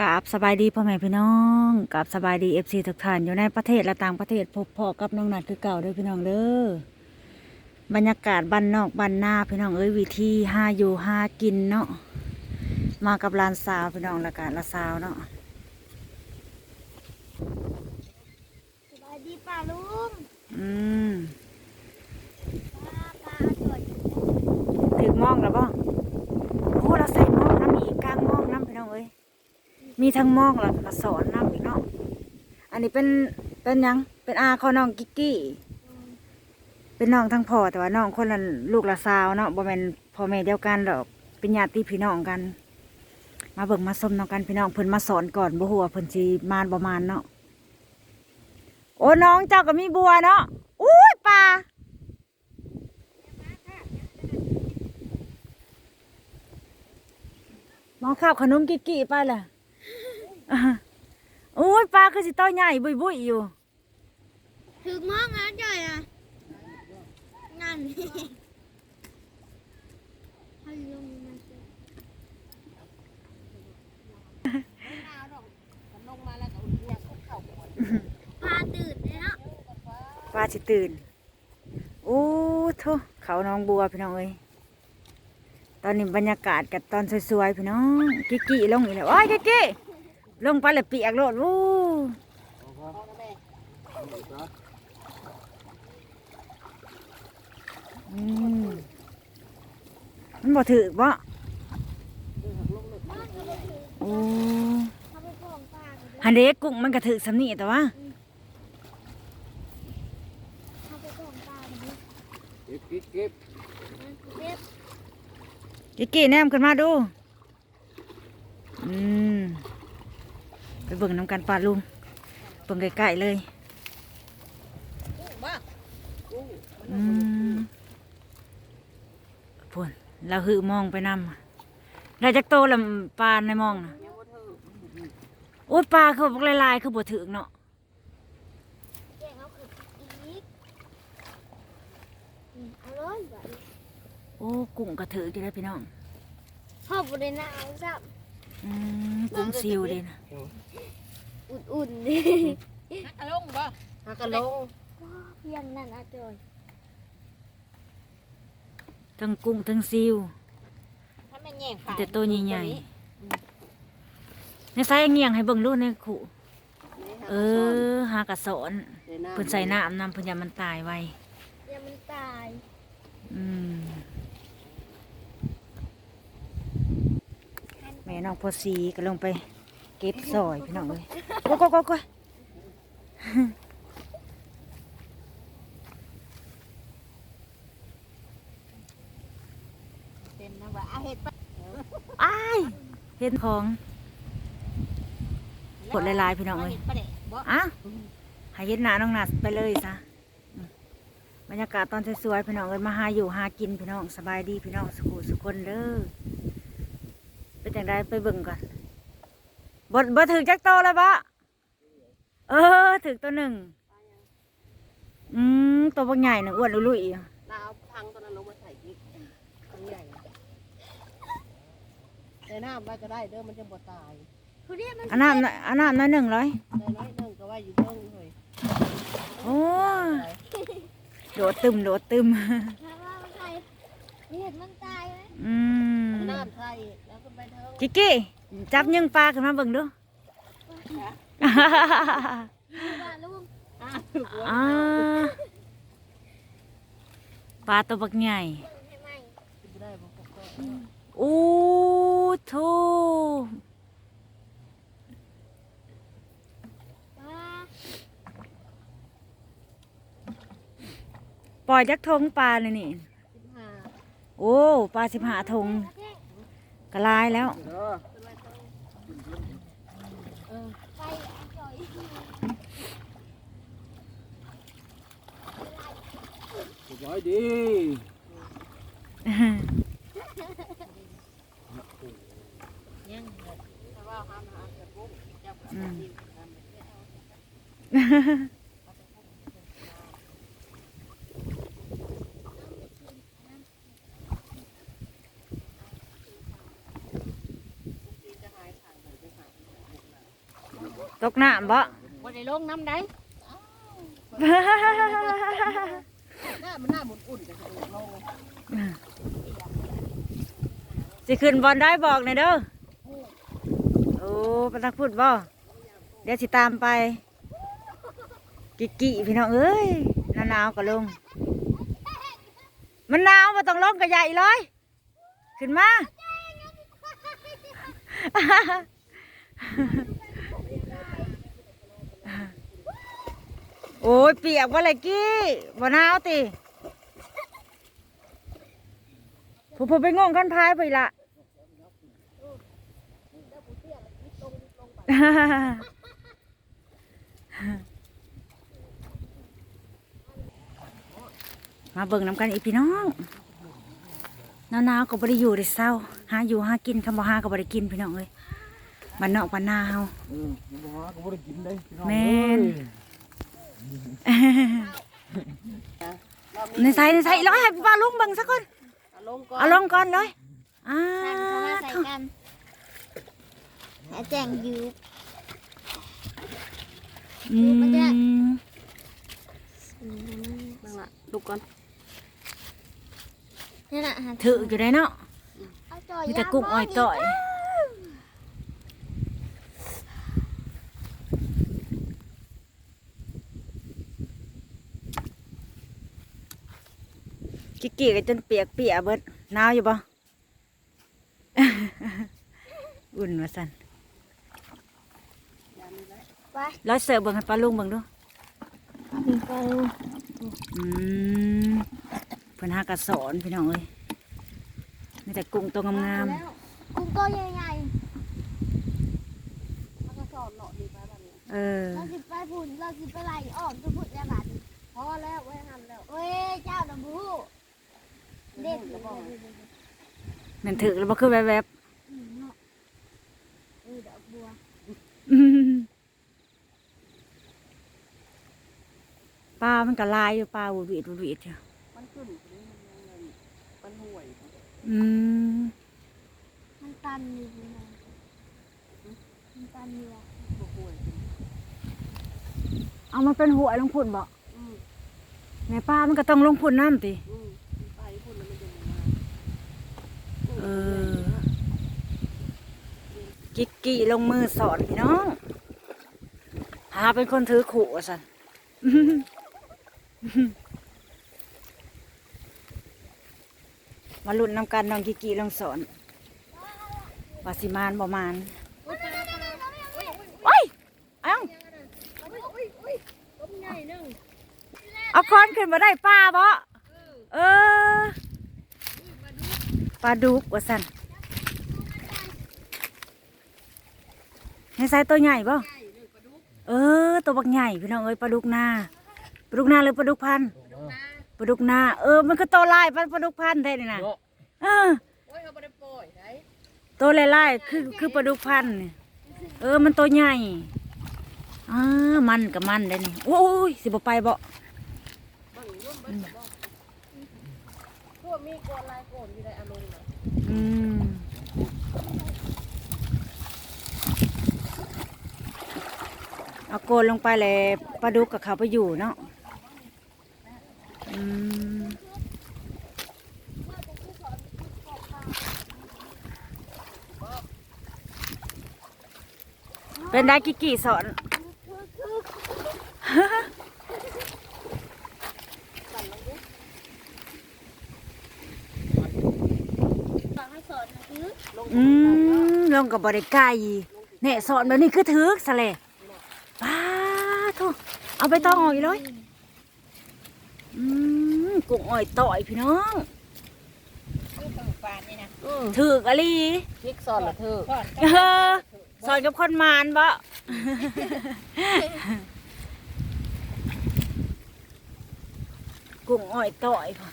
กราบสบายดีพ่อแม่พี่น้องกราบสบายดีเอฟซีทุกท่านอยู่ในประเทศและต่างประเทศพบพ่อกับน้องนัดคือเก่าเด้อพี่น้องเด้อบรรยากาศบ้านนอกบ้านนาพี่น้องเอ้ยวิธีห้าอยู่ห้ากินเนาะมากับหลานสาวพี่น้องและกันละสาวเนาะสบายดีป่าลุงอืมป้าป้าสวยถึงมองแล้วบ่โอ้เราใส่ มีทั้งมองแล้วก็สอนน้ำอีกเนาะอันนี้เป็นเป็นหยังเป็นอาเขาน้องกิกกี้ เป็นน้องทั้งพ่อแต่ว่าน้องคนละลูกละสาวเนาะบ่แม่นพ่อแม่เดียวกันดอกเป็นญาติพี่น้องกัน มาเบิ่งมาสมน้องกันพี่น้องเพิ่นมาสอนก่อนบ่ฮู้ว่าเพิ่นสิมานบ่มานเนาะโอ้น้องเจ้าก็มีบัวเนาะอุ้ยปลาหมองข้าวขนมกิ๊กๆไปล่ะ อ่าอุ้ยปลาคือสิโตใหญ่บุยๆอยู่ ถึงมองอะจ่อยอะนั่นให้ลงมาเจอปลาตื่นเลยเนาะปลาสิตื่นโอ้โทเขาหน้องบัวพี่น้องเอ้ยตอนนี้บรรยากาศกับตอนสวยๆพี่น้องกิ๊กกี้ลงอีกแล้วโอ้ยกิ๊กกี้ ลงไปเลยเปียกโลดวู้อืมมันบ่ถือบ่โอ้เขาไปฟ้องป้ากันด้วยฮันเด็กกุ้งมันก็ถือสำนีแต่ว่าเขาไปฟ้องป้ากันด้วยเก็บเก็บเก็บเรียบกิ๊กกี้แนมขึ้นมาดู อืม ไปเบิ่งน้ำกันปลาลุงเบิ่งใกล้ๆเลยอืมพุ่นเราหือมองไปนำได้จักโตลำปลาในมองนะโอ้ยปลาคือบอกลายๆคือบ่ถึงเนาะแกงเอาขึ้นอีกอืมอร่อยแบบโอ้กุ้งกระถือกี่ได้พี่น้องชอบบริณาเอาซับ อืมกุ้งซิวเด้นะอุ่นๆดิฮักกะลงบ่ฮักกะลงว้าวเพียงนั่นอาจอยทั้งกุ้งทั้งซิวถ้าแม่แย่งมีแต่ตัวใหญ่ๆในไซส์เงียงให้เบิ่งดูในขู่เออหากระสอนเพิ่นใส่น้ำนำเพิ่นอยามันตายไวอย่ามันตาย อืม แม่น้องพอสีก็ลงไปเก็บซอยพี่น้องเลยโก้โก้โก้โก้เป็นนะว่าอาเฮ็ดปะอ้ายเห็นของผลลายๆพี่น้องเลยเฮ็ดปะเด้บ่อะให้เห็นหน้าน้องนัดไปเลยซะอืมบรรยากาศตอนสวยๆพี่น้องเลยมาหาอยู่หากินพี่น้องสบายดีพี่น้องสุขสุขคนเด้อ เป็นอย่างไรไปเบิ่งก่อนบ่บ่ถึงจักโตแล้วบ่เออถึงตัวหนึ่งอืมตัวบางใหญ่น่ะอ้วนลุยๆอยู่เราเอาพังตอนนั้นลงมาใส่อีกพังใหญ่แต่น้ำว่าจะได้เด้อมันจะบ่ตายคุณเรียกมันอันน้ำน่ะอันน้ำน้อยหนึ่งร้อยแต่น้อยหนึงก็ว่าอยู่เบิ่งเฮ้ยโอ้ยโดดตึมโดดตึม ถามว่ามันใครเรียกมันตายไหมอืมน้ำใส่แล้วก็ไปเทิง กิกกี้จับยิงปลาขึ้นมาเบิ่งดูว่าลุงอ้าวอ่าปลาตัวบักใหญ่ให้ไหมบ่ได้บ่ก็ก็โอ้โถป้าปล่อยจักทงปลาเลยนี่15โอ้ ปลาสิบหาทง กระลายแล้วเด้อยสบายดีอืม จะหายขาดเลยจะหาย ต กน้ำบ่บ่ได้ลงน้ำได้หน้ามันหน้าอุ่นๆจะกระโดดลงสิขึ้นบอลได้บอกหน่อยเด้อโอ้ไปทักพูดบ่เดี๋ยวสิตามไป กิกกิพี่น้องเอ้ยหนาวหนาวๆก็ลง มันหนาวมาต้องลงกระใหญ่เลย ขึ้นมา โอ้ยเปียกว่าไรกี้บ่หนาวติผู้ผู้ไปงงขั้นพายไปละมาเบิ่งน้ำกันอีกพี่น้องหนาวๆก็บ่ได้อยู่ได้เศร้าหาอยู่หากินคำว่าหาก็บ่ได้กินพี่น้องเอ้ยบ้านนอกบ้านนาเฮาเออมันบ่หาก็บ่ได้กินได้พี่น้องแม่นเอ้ย ในใส่ในใส่ร้อยให้ป้าลุงเบิ่งสักคนเอาลงก่อนเอาลงก่อนเลยอ่าสั่นเข้ามาใส่กันแหแจงยูอืมนั่งละลูกก่อนนี่นะฮะถืออยู่ได้เนาะเอาจ่อยมีแต่กุ้งอ้อยต่อย กิกกี้ก็จนเปียกเปียเบิดหนาวอยู่ปะอุ่นมาสันร้อยเสิร์ฟเบิ่งให้ป้าลุงเบิ่งดูไปอืมเพิ่นหากระสอนพี่น้องเอ้ยมีแต่กุ้งตัวงามกุ้งตัวใหญ่มันก็สอนเนาะดีไปแบบนี้เออเราสิไปพุ่นเราสิไปไหลออกจะพุ่นแล้วบัดพอแล้วไว้หันแล้วเว้ยเจ้าดำบู เด็ดแล้วบอกนั่นถือแล้วบ่คือแวบอืมเนาะเออดอกบัวๆอื้อหือปลามันก็ลายอยู่ปลาวุดวิดวุดวิดอยู่มันขึ้นมันห่วยอืมมันตันอยู่พี่น้องมันตันอยู่อะบ่ห่วยเอามันเป็นหัวลงพุ่นบ่อืมในปลามันก็ต้องลงพุ่นน้ำติอืมไปพุ่นแล้วมันจะมา เออกิกกี้ลงมือสอนพี่น้องหาเป็นคนถือขู่สันมาลุ้นนำกันน้องกิกกี้ลงสอนวาสิมานบ่มานโอ้ยเอ้าเอาค้อนขึ้นมาได้ป้าบ่เออ ปลาดุกว่าสันให้ใส่ตัวใหญ่บ่เออ ตัวบักใหญ่พี่น้องเอ้ยปลาดุกนาปลาดุกนาหรือปลาดุกพันธุ์ปลาดุกนาเออ มันก็โตวลายปลาปลาดุกพันธุ์แท้นี่นะเออโอ้ยเขาบ่ได้ปล่อยได้โตวลายๆคือคือปลาดุกพันธุ์นี่เออ มันตัวใหญ่อ่ามันกับมันได้นี่โอ้ยสิบ่ไปบ่บังยุ่ มเบิ่งบ่พวกนลายโกนอยู่ในอารมณ์นะอืมเอาโกนลงไปเลยปลาดุกกับเขาไปอยู่เนาะอืมเป็นได้กี่กี่สอน บอกให้สอนนะคือ อื มลงกับบริไก่เนี่ยสอนแบบนี้คือถือสะเลยป้าโทเอาไปต้องออกอีกเลยอืมกุ้งอ่อยต่อยพี่น้องอืมถือกะลีพริกซอนละเธอเออสอนกับคนมานบ่กุ้งอ่อยต่อยพ่อ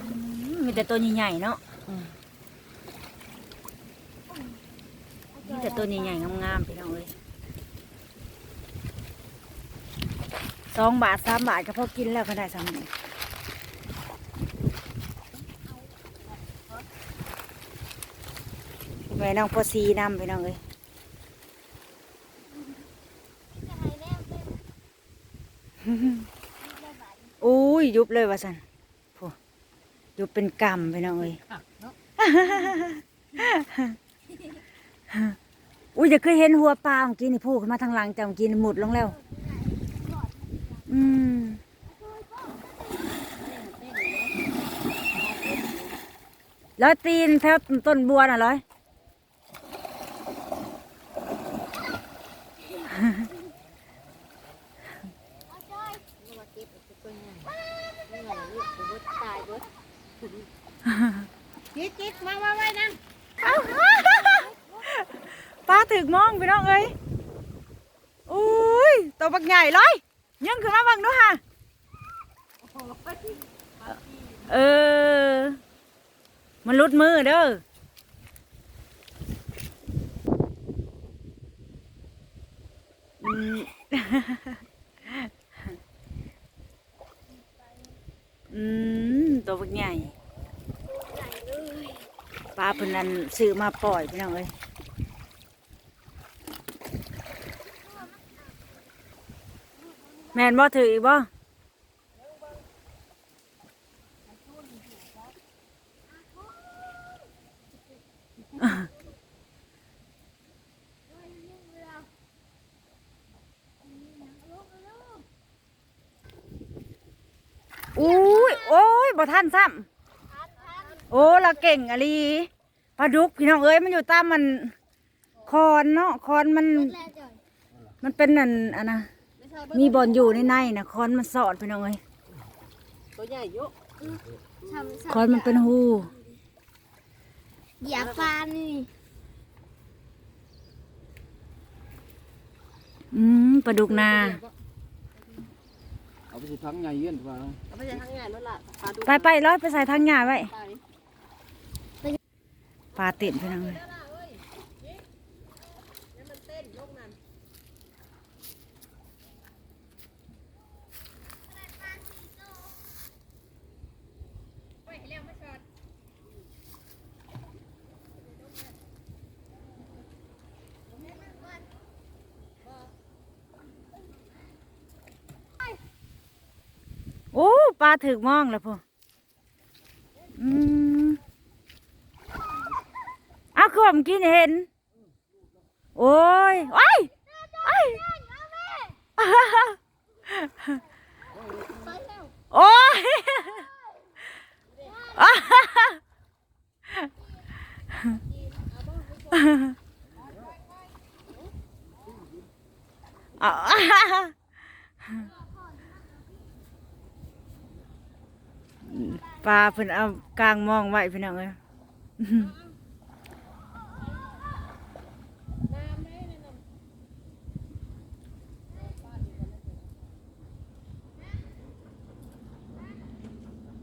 อืมมีแต่ตัวใหญ่ๆเนาะ นี่แต่ต้นใหญ่ๆงามๆไปน้องเลยสองบาทสามบาทก็พอกินแล้วก็ได้สามไปน้องพอซีน้ำไปน้องเลยอุ้ยยุบเลยวะสันพยุบเป็นกรรมไปน้องเลย อุ้ยจะเคยเห็นหัวปลาเมื่อกี้นี่พูขึ้นมาทางหลังแต่เมื่อกี้นี่หมุดลงแล้ว อืมแล้วตีนแถวต้นบัวน่ะร้อยจิ๊ดจิ๊ดมามาไว้นั่ง ปลาถึกมองพี่น้องเอ้ยอุ้ยตัวบักใหญ่เลยยังขึ้นมาบังดูค่ะเออ มันลุดมือเด้ออืมตัวบักใหญ่ปลาเพิ่นนั้นซื้อมาปล่อยพี่น้องเอ้ย แมนบ่ถืออีกบ่อุ้ยโอ้ยบ่ทันซ้ำโอ้เราเก่งอะลีปลาดุกพี่น้องเอ้ยมันอยู่ตามมันคอนเนาะคอนมัน มันเป็นนั่นอะนะ มีบอลอยู่ในในนะคอนมันสอดพี่น้องเอ้ยตัวใหญ่เยอะทำคอนมันเป็นหูอย่าปานนี่อืมปลาดุกนา เอาไปสิทั้งใหญ่เย็นว่าเอาไปใช้ทั้งใหญ่นั่นแหละปลาดุกไปไปร้อยไปใส่ทางหญ้าไว้ไปปลาติดพี่น้องเอ้ย มันเต้นยกนั่น โอ้ ปลาถึกมองแล้วพ่ออืมเอาขวมกินเห็น โอ้ยโอ้ยโอ้ยโอ้ยอะ ปลาเพิ่นเอากลางมองไว้พี่น้องเอ้ย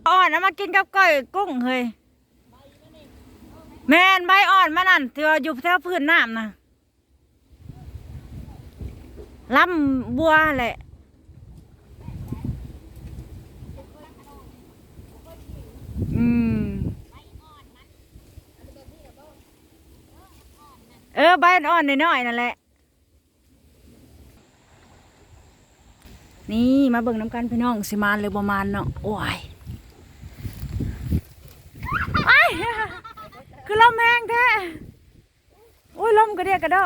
อ่อนเอามากินกับก้อยกุ้งเฮ้ยแม่นใบอ่อนมานั่นที่ว่าอยู่แถวพื้นน้ำนะลำบัวแหละ ออใบอ่อนๆน้อยๆนั่นแหละ นี่มาเบิ่งน้ำกันพี่น้องสิมานเลยประมาณเนาะโอ้ยไอ้คือลมแห้งแท้โอ้ยลมกระเดียกกระโดอ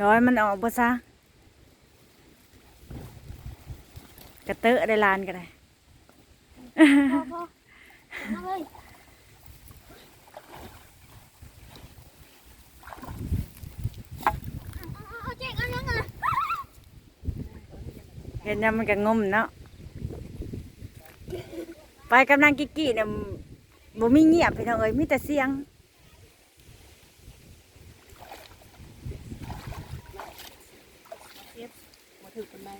ร้อยมันออกบ่ซะกระเตอะได้ลานก็ได้พอพอมาเลยเอาเจ๊งเอายังไง เห็นยังมันก็งมเนาะไปกำลังกิกกี้เนี่ยบ่มีเงียบพี่น้องเอ้ยมีแต่เสียงมาถือกันไหม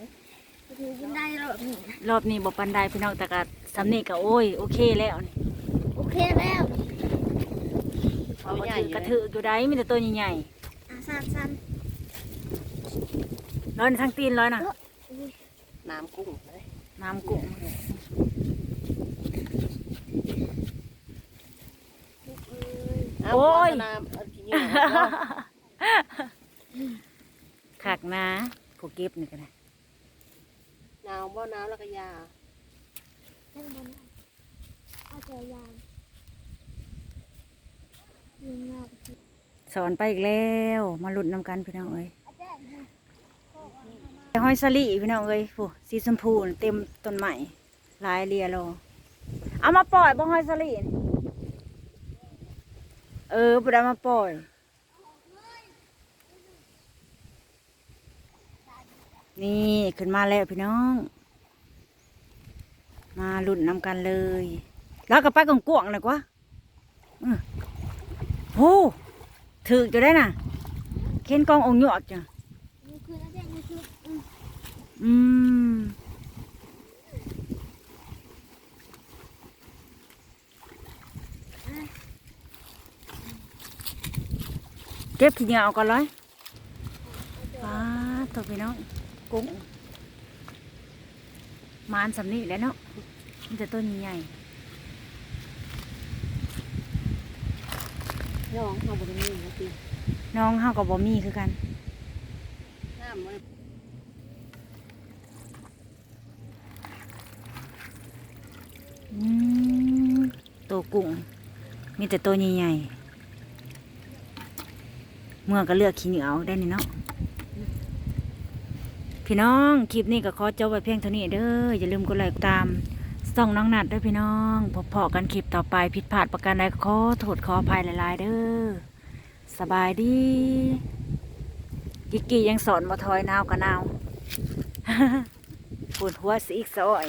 ถือกินได้รอบนี้รอบนี้บ่ปันไดพี่น้องแต่ก็สำนีก็โอ้ยโอเคแล้วนี่โอเคแล้วพอบ่ถือกระถืออยู่ได้มีแต่ตัวใหญ่อะสั้นสั้นๆร้อยทั้งตีนร้อยน่ะ น้ำกุ้งเลยน้ำกุ้งเอาโอ้ยน้ำเอากินอยู่ไหนคักนะผู้เก็บนี่ก็ได้หนาวบ่หนาวแล้วก็ยานั่นบนเอาใจยามยิงงาสอนไปอีกแล้ว มาหลุดนำกันพี่น้องเอ้ย ห้อยสลีพี่น้องเอ้ยผู้สีชมพูเต็มต้นใหม่ลายเรียโลเอามาปล่อยบ่ห้อยสลีเออบ่ได้มาปล่อย นี่ขึ้นมาแล้วพี่น้อง มาหลุดนำกันเลย แล้วก็ไปกงกวงเลยกว่าโอ้ถือจะได้น่ะ เข็นกององหยวกจ้ะ นี่คือนั่นเองนี่คืออืม อืม เก็บขี้เหนียวเอาก่อนเลยป้าดตัวพี่น้องกุ้งมานสำนีแหล้วเนาะมันจะต้นใหญ่น้องเฮาบ่ได้มีนะติๆน้องเฮากับบ่มีคือกันน้ำมัน อืมตัวกุ้ง มีแต่ตัวใหญ่ๆเมื่อก็เลือกขี้เหนียวได้นี่เนาะพี่น้องคลิปนี้ก็ขอจบไว้เพียงเท่านี้เด้ออย่าลืมกดไลค์ตามส่องน้องนัดด้วยพี่น้องพบพอกันคลิปต่อไปผิดพลาดประการใดขอโทษขออภัยหลายๆเด้อสบายดีกิกกี้ยังสอนมาทอยนาวกับนาวปวดหัวสีอีกซอย